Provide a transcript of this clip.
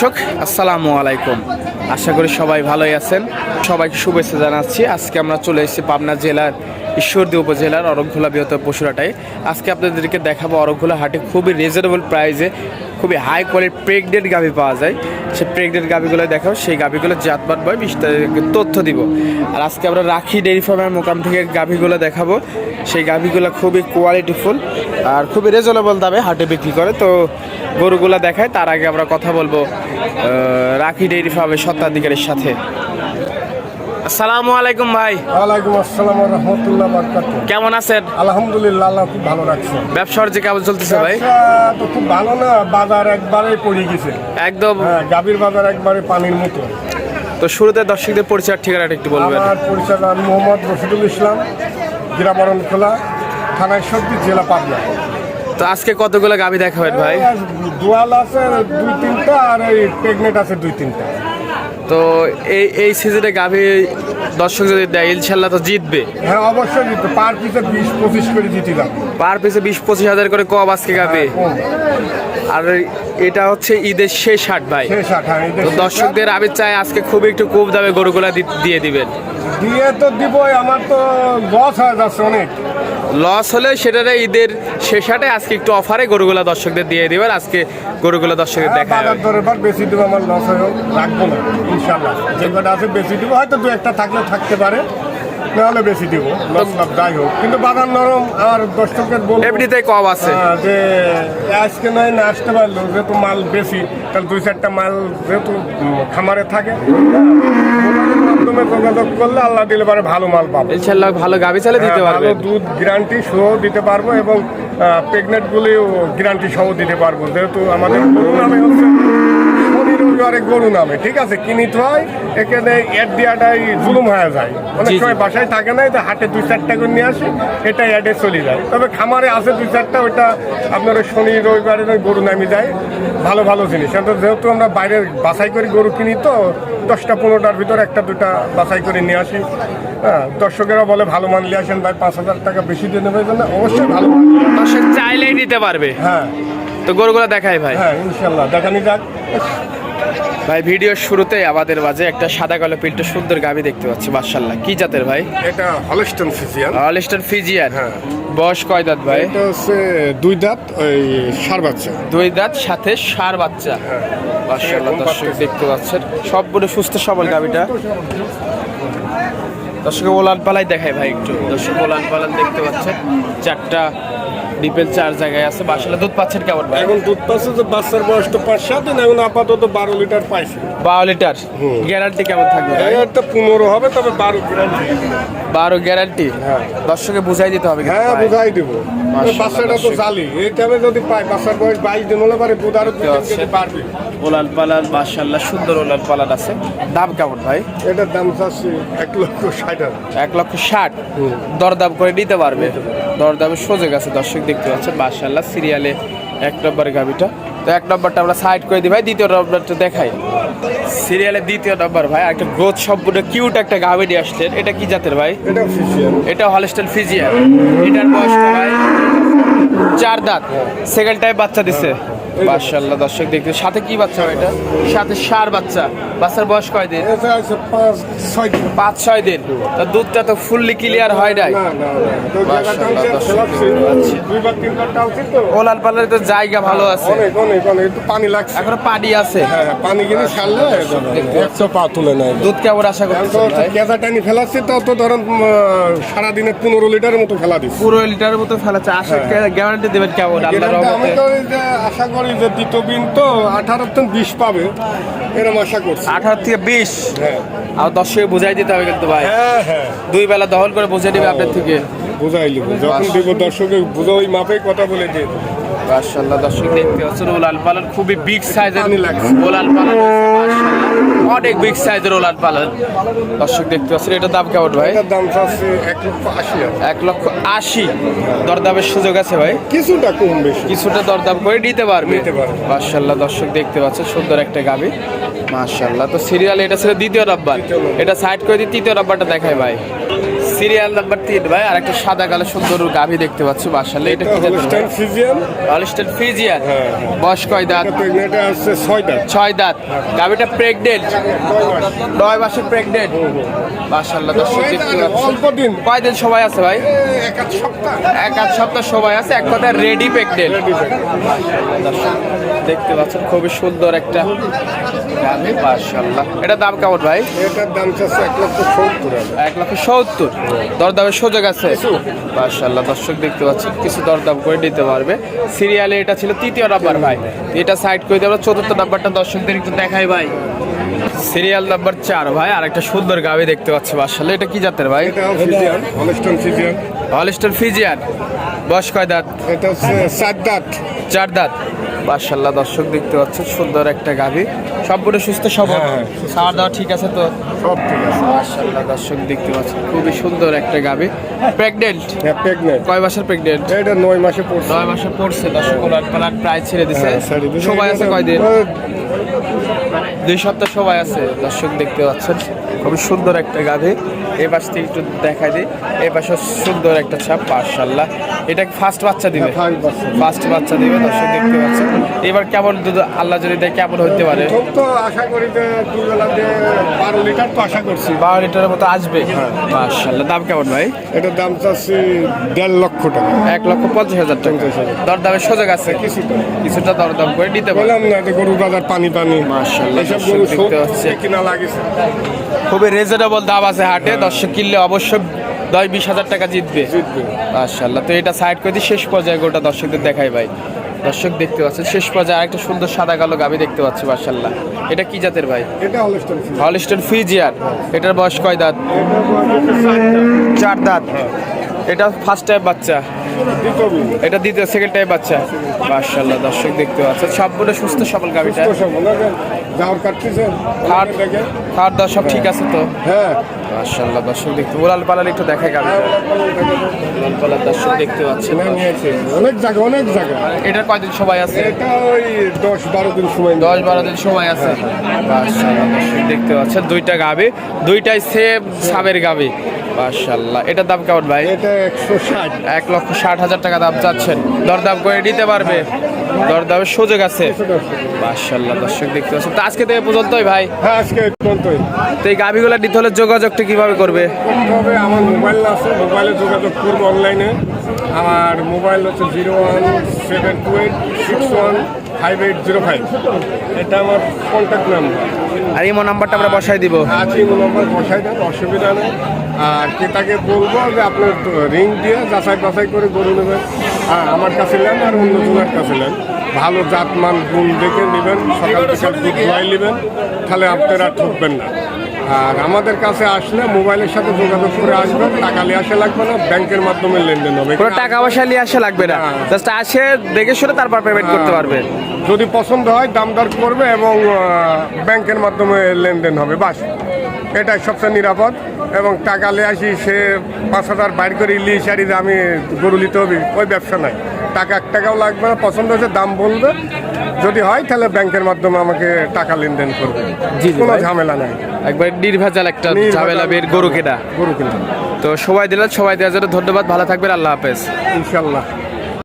দর্শক, আসসালামু আলাইকুম। আশা করি সবাই ভালোই আছেন। সবাইকে শুভেচ্ছা জানাচ্ছি। আজকে আমরা চলে এসেছি পাবনা জেলার ঈশ্বরদী উপজেলার অরগখোলা বৃহত্তর পশুরাটায়। আজকে আপনাদেরকে দেখাবো অরগখোলা হাটে খুবই রিজনেবল প্রাইসে খুবই হাই কোয়ালিটি প্রেগনেন্ট গাভি পাওয়া যায়। সেই প্রেগনেন্ট গাভিগুলো দেখাবো সেই গাভিগুলো জাতবাদ বয়, বিস্তারিত তথ্য দিব। আর আজকে আমরা রাখি ডেয়ারি ফার্মের মোকাম থেকে গাভিগুলো দেখাবো। সেই গাভিগুলো খুবই কোয়ালিটিফুল আর খুবই রিজনেবল দামে হাটে বিক্রি করে। তো গরুগুলো দেখায়, তার আগে আমরা কথা বলব রাখি ডেয়ারি ফার্মের স্বত্বাধিকারীর সাথে। আসসালামু আলাইকুম ভাই। ওয়ালাইকুম আসসালাম রহমতুল্লাহ বরকাত কেমন আছেন? আলহামদুলিল্লাহ আল্লাহ খুব ভালো রাখছে। ব্যবসা যে কেমন চলতেছে ভাই? তো খুব ভালো না বাজার একবারে পড়ে গেছে। একদম। হ্যাঁ গাভীর বাজার একবারে পানির মতো। তো শুরুতে দর্শকদের পরিচয় ঠিকানাটা একটু বলবেন। আমার পরিচয় আমি মোহাম্মদ রশিদুল ইসলাম গ্রামারণ খোলা থানা সর্দি জেলা পাবনা। তো আজকে কতগুলো গাভি দেখাবেন ভাই? দোয়াল আছে দুই তিনটা আর এই প্রেগনেন্ট আছে দুই তিনটা। তো এই এই সিজনে গাভি দর্শক যদি দেয় ইনশাল্লাহ তো জিতবে। হ্যাঁ অবশ্যই দিতে পার পিসে বিশ পঁচিশ করে জিতে যাবে। পার পিছে বিশ পঁচিশ হাজার করে কম আজকে গাভি। আর এটা হচ্ছে ঈদের শেষ হাট ভাই। এই তো দর্শকদের আমি চাই আজকে খুব একটু কম দামে গরুগুলা দিয়ে দিবেন। দিয়ে তো দিবই আমার তো লস হয়ে যাচ্ছে অনেক। লস হলে সেটারে ঈদের শেষ হাটে আজকে একটু অফারে গরুগুলা দর্শকদের দিয়ে দিবেন। আজকে গরুগুলা দর্শকদের হ্যাঁ, দেখা বাজার দরের পর বেশি দেবো আমার লস হয়ে রাখব না ইনশাল্লাহ যে কটা আছে বেশি দিব হয়তো দু একটা থাকলে থাকতে পারে নাহলে বেশি দিব লস লাভ যাই হোক। কিন্তু বাজার নরম আর দর্শকের বলব এমনিতেই কম আছে। যে আজকে নয় না আসতে পারল যেহেতু মাল বেশি তাহলে দুই চারটা মাল যেহেতু খামারে থাকে মাধ্যমে যোগাযোগ করলে আল্লাহ দিলে পারে ভালো মাল পাবো। ইনশাল্লাহ ভালো গাভি চালে দিতে পারব। ভালো দুধ গ্যারান্টি সহ দিতে পারব এবং প্রেগনেন্ট গুলিও গ্যারান্টি সহ দিতে পারব। যেহেতু আমাদের নামে হচ্ছে শনি গরু নামে ঠিক আছে? কিনিতে হয় এখানে অ্যাড দেওয়াটাই জুলুম হয়ে যায়। অনেক। সময় বাসায় থাকে না তো হাটে দুই চারটা করে নিয়ে আসে এটা অ্যাডে চলে যায়। তবে খামারে আছে দুই চারটা ওইটা আপনার শনি রবিবারে গরু নামে যায়। ভালো ভালো জিনিস। যেহেতু আমরা বাইরে বাছাই করে গরু কিনি তো দশটা পনেরোটার ভিতরে একটা দুটা বাছাই করে নিয়ে আসি। হ্যাঁ দর্শকেরা বলে ভালো মান নিয়ে আসেন ভাই পাঁচ হাজার টাকা বেশি দিয়ে নেবে জন্য অবশ্যই ভালো দর্শক চাইলেই নিতে পারবে। হ্যাঁ। তো গরুগুলো দেখাই ভাই। হ্যাঁ ইনশাল্লাহ দেখানি যাক। ভাই ভিডিওর শুরুতে আমাদের মাঝে একটা সাদা কালো পিল্টে সুন্দর গাভি দেখতে পাচ্ছি মার্শাল্লাহ কি জাতের ভাই? এটা হলস্টন ফিজিয়ান অলিস্টার ফিজিয়ান হ্যাঁ। বয়স কয় দাঁত ভাই? এটা হচ্ছে দুই দাঁত ওই সার বাচ্চা। দুই দাঁত সাথে সার বাচ্চা। মার্শাল্লাহ এরকম দর্শক দেখতে পাচ্ছেন। সবগুলো সুস্থ সবল গাভিটা। দর্শক ওলান পালাই দেখায় ভাই একটু। দর্শক ওলান পালান দেখতে পাচ্ছেন। চারটা ডিপেল চার জায়গায় আছে। মার্শাল্লাহ দুধ পাচ্ছেন কেমন ভাই? এখন দুধ পাচ্ছে যে বাচ্চার বয়স তো পাঁচ সাত দিন এখন আপাতত বারো লিটার পাইছে। বারো লিটার। গ্যারান্টি কেমন থাকবে? একটা পনেরো হবে তবে বারো বারো গ্যারান্টি? হ্যাঁ। দর্শকে বুঝাই দিতে হবে হ্যাঁ বুঝাই দিব। বাচ্চাটা তো জালি। এই টাইমে যদি পাই বাচ্চার বয়স বাইশ দিন হলে পারে দুধ আরও বাড়বে। ওলান পালান মার্শাল্লাহ সুন্দর ওলান পালান আছে। দাম কেমন ভাই? এটার দাম চাচ্ছি এক লক্ষ ষাট এক লক্ষ ষাট। দরদাম করে নিতে পারবে। দরদামে সোজে গেছে দর্শক। দেখতে পাচ্ছেন মার্শাল্লাহ সিরিয়ালে এক নম্বর গাভিটা তো এক নম্বরটা আমরা সাইড করে দিই ভাই দ্বিতীয় নম্বরটা দেখাই। সিরিয়ালের দ্বিতীয় নম্বর ভাই একটা গ্রোথ সম্পূর্ণ কিউট একটা গাভি নিয়ে আসলেন এটা কি জাতের ভাই? এটা হলস্টেল ফিজিয়ান এটার বয়স ভাই চার দাঁত। সেকেন্ড টাইম বাচ্চা দিছে। মার্শাল্লাহ দর্শক দেখতে সাথে কি বাচ্চা এটা? সাথে সার বাচ্চা। বাচ্চার বয়স কয় দিন? পাঁচ ছয় দিন। তো দুধটা তো ফুললি ক্লিয়ার হয় নাই? মাশাআল্লাহ, ওলান পালারে তো জায়গা ভালো আছে। পানি লাগছে। এখনও পানি আছে। হ্যাঁ হ্যাঁ, পানি কিনে ছাড়লে একশো পা তুলে নেয়। দুধ কেমন আশা ভাই? কেজা টানি ফেলাচ্ছি তো তো ধরেন সারাদিনে পনেরো লিটারের মতো ফেলা দিচ্ছি। পুরো লিটারের মতো ফেলাচ্ছে। আশা গ্যারান্টি দেবেন কেমন? আমি তো আশা করি যে দ্বিতীয় বিন তো আঠারো থেকে বিশ পাবে এরকম আশা করছি। আঠারো থেকে বিশ? হ্যাঁ। আর দর্শকে বুঝাই দিতে হবে কিন্তু ভাই। হ্যাঁ হ্যাঁ। দুই বেলা দহন করে বুঝে দিবে আপনার থেকে। বুঝাই লিব। যখন দিব দর্শকে বুঝো ওই মাপে কথা বলে দিয়ে। মাশাআল্লাহ দর্শক দেখতে পাচ্ছেন ওলান পালন খুবই বিগ সাইজের। ওলান পালন মাশাআল্লাহ। অনেক বিগ সাইজের ওলান পালন। দর্শক দেখতে পাচ্ছেন এটা দাম কেমন ভাই? দাম এক লক্ষ আশি এক লক্ষ আশি। দরদামের সুযোগ আছে ভাই? কিছুটা কম বেশি। কিছুটা দরদাম করে নিতে পারবে। মার্শাল্লাহ দর্শক দেখতে পাচ্ছেন সুন্দর একটা গাবি। মার্শাল্লাহ তো সিরিয়াল এটা ছিল দ্বিতীয় রব্বার। এটা সাইড করে দিয়ে তৃতীয় রব্বারটা দেখায় ভাই। সিরিয়াল নাম্বার তিন ভাই আর একটা সাদা কালো সুন্দর গাভী দেখতে পাচ্ছি মাশাআল্লাহ এটা কি জাতের ফিজিয়ান হলিস্টাইন ফ্রিজিয়ান হ্যাঁ। বয়স কয় দাঁত? প্রেগনেন্ট আছে ছয় দাঁত। ছয় দাঁত। গাভীটা প্রেগনেন্ট নয় মাসের প্রেগনেন্ট মাশাআল্লাহ দর্শক দেখতে পাচ্ছি। অল্প দিন। কয়দিন সময় আছে ভাই? এক আধ সপ্তাহ। এক আধ সপ্তাহ সময় আছে এক কথায় রেডি প্রেগনেন্ট দেখতে পাচ্ছেন খুবই সুন্দর একটা মাশাআল্লাহ। এটা দাম কেমন ভাই? এটার দাম চাচ্ছে এক লক্ষ সত্তর এক লক্ষ সত্তর। দরদামের সুযোগ আছে। মাশাআল্লাহ দর্শক দেখতে পাচ্ছেন কিছু দরদাম করে নিতে পারবে। সিরিয়ালে এটা ছিল তৃতীয় নাম্বার ভাই। এটা সাইড করে আমরা চতুর্থ নাম্বারটা দর্শকদের একটু দেখাই ভাই। সিরিয়াল নাম্বার চার ভাই আর একটা সুন্দর গাভি দেখতে পাচ্ছি মাশাআল্লাহ। এটা কি জাতের ভাই? এটা ফিজিয়ান বয়স কয় দাঁত? এটা হচ্ছে চার দাঁত। চার দাঁত। মাশাআল্লাহ দর্শক দেখতে পাচ্ছেন সুন্দর একটা গাভী। সবগুলো সুস্থ সবল। হ্যাঁ, খাওয়া দাওয়া ঠিক আছে তো? সব ঠিক আছে। মাশাআল্লাহ দর্শক দেখতে পাচ্ছেন খুবই সুন্দর একটা গাভী। প্রেগনেন্ট হ্যাঁ প্রেগনেন্ট কয় মাসের প্রেগনেন্ট এটা নয় মাসে পড়ছে। নয় মাসে পড়ছে দর্শক পালার প্রায় ছেড়ে দিছে। সবাই সময় আছে কয়দিন? দুই সপ্তাহ সবাই আছে দর্শক দেখতে পাচ্ছেন। খুবই সুন্দর একটা গাভি। এই পাশ থেকে একটু দেখাই দিই। পাশে সুন্দর একটা ছাপ মাশাআল্লাহ। এটা ফার্স্ট বাচ্চা দিবে? ফার্স্ট বাচ্চা। দিবে। দর্শক দেখতে পাচ্ছেন। এবার কেমন দুধ আল্লাহ যদি দেয় কেমন হতে পারে? তো আশা করি বারো লিটার তো আশা করছি। বারো লিটারের মতো আসবে? মাশাআল্লাহ। দাম কেমন ভাই? এটার দাম চাচ্ছি দেড় লক্ষ টাকা। এক লক্ষ পঞ্চাশ হাজার টাকা। দরদামের সুযোগ আছে? কিছুটা। কিছুটা দরদাম করে নিতে পারে বললাম না গরু বাজার পানি পানি। মাশাআল্লাহ, খুবই রিজনেবল দাম আছে হাটে দর্শক কিনলে অবশ্যই দশ বিশ হাজার টাকা জিতবে। জিতবে। মাশাআল্লাহ তো এটা সাইড করে দিয়ে শেষ পর্যায়ে গোটা দর্শকদের দেখাই ভাই। দর্শক দেখতে পাচ্ছেন শেষ পর্যায়ে আরেকটা সুন্দর সাদা কালো গাবি দেখতে পাচ্ছি মাশাআল্লাহ। এটা কি জাতের ভাই? হলিস্টন ফিজিয়ার এটার বয়স কয় দাঁত? চার দাঁত। এটা ফার্স্ট টাইম বাচ্চা। এটা দ্বিতীয় সেকেন্ড টাইপ বাচ্চা। মার্শাল্লাহ দর্শক দেখতে পাচ্ছেন। সবগুলো সুস্থ সবল ওনাকে যাওয়ার দেখে খাওয়ার দাওয়া সব ঠিক আছে তো? হ্যাঁ। মাশাআল্লাহ দর্শক দেখতে উড়াল পালাল একটু দেখা গাবি উড়াল পালাল দর্শক দেখতে পাচ্ছেন। অনেক জায়গা অনেক জায়গা। এটার কয়দিন সময় আছে? এটা ওই দশ বারো দিন সময়। দশ বারো দিন সময় আছে। মাশাআল্লাহ দর্শক দেখতে পাচ্ছেন দুইটা গাবি দুইটাই সেম সাবের গাবি। মাশাআল্লাহ এটার দাম কেমন ভাই? এটা একশো ষাট। এক লক্ষ ষাট হাজার টাকা দাম চাচ্ছেন। দরদাম করে নিতে পারবে? দরদামের সুযোগ আছে। মাশাল্লাহ দর্শক দেখতে পাচ্ছেন। তো আজকে থেকে পর্যন্তই ভাই। হ্যাঁ আজকে পর্যন্তই। তো এই গাভিগুলো নিতে হলে যোগাযোগটা কীভাবে করবে? তবে আমার মোবাইল আছে মোবাইলে যোগাযোগ করব অনলাইনে। আমার মোবাইল হচ্ছে zero one seven two eight six one five eight zero five. এটা আমার কন্ট্যাক্ট নাম্বার আর ইমো নাম্বারটা আমরা বসাই দিব। আছে নাম্বার বসাই দেন অসুবিধা নেই। আর ক্রেতাকে বলব যে আপনার রিং দিয়ে যাচাই বাছাই করে গরু নেবেন। হ্যাঁ আমার কাছে নেন আর অন্য জনের কাছে নেন। ভালো জাতমান গুণ দেখে নেবেন সকাল বিকাল দুধ নেবেন। তাহলে আপনারা ঠকবেন না। আর আমাদের কাছে আসলে মোবাইলের সাথে যোগাযোগ করে আসবেন টাকা নিয়ে আসা লাগবে না ব্যাংকের মাধ্যমে লেনদেন হবে। কোনো টাকা পয়সা নিয়ে আসা লাগবে না। হ্যাঁ। জাস্ট আসে দেখে শুনে তারপর পেমেন্ট করতে পারবে। যদি পছন্দ হয় দাম দর করবে এবং ব্যাংকের মাধ্যমে লেনদেন হবে বাস। এটাই সবচেয়ে নিরাপদ। এবং টাকা নিয়ে আসি সে পাঁচ হাজার বাইর করে ইলিশ আরি আমি গরু নিতে হবে ওই ব্যবসা নাই। টাকা এক টাকাও লাগবে না পছন্দ হয়েছে দাম বলবে। যদি হয় তাহলে ব্যাংকের মাধ্যমে আমাকে টাকা লেনদেন করবে। জি, কোনো ঝামেলা নাই। একবার নির্ভেজাল একটা ঝামেলা বের গরু কেনা। গরু কেনা। তো সবাই দিলে সবাই দেওয়ার জন্য ধন্যবাদ ভালো থাকবেন আল্লাহ হাফেজ। ইনশাল্লাহ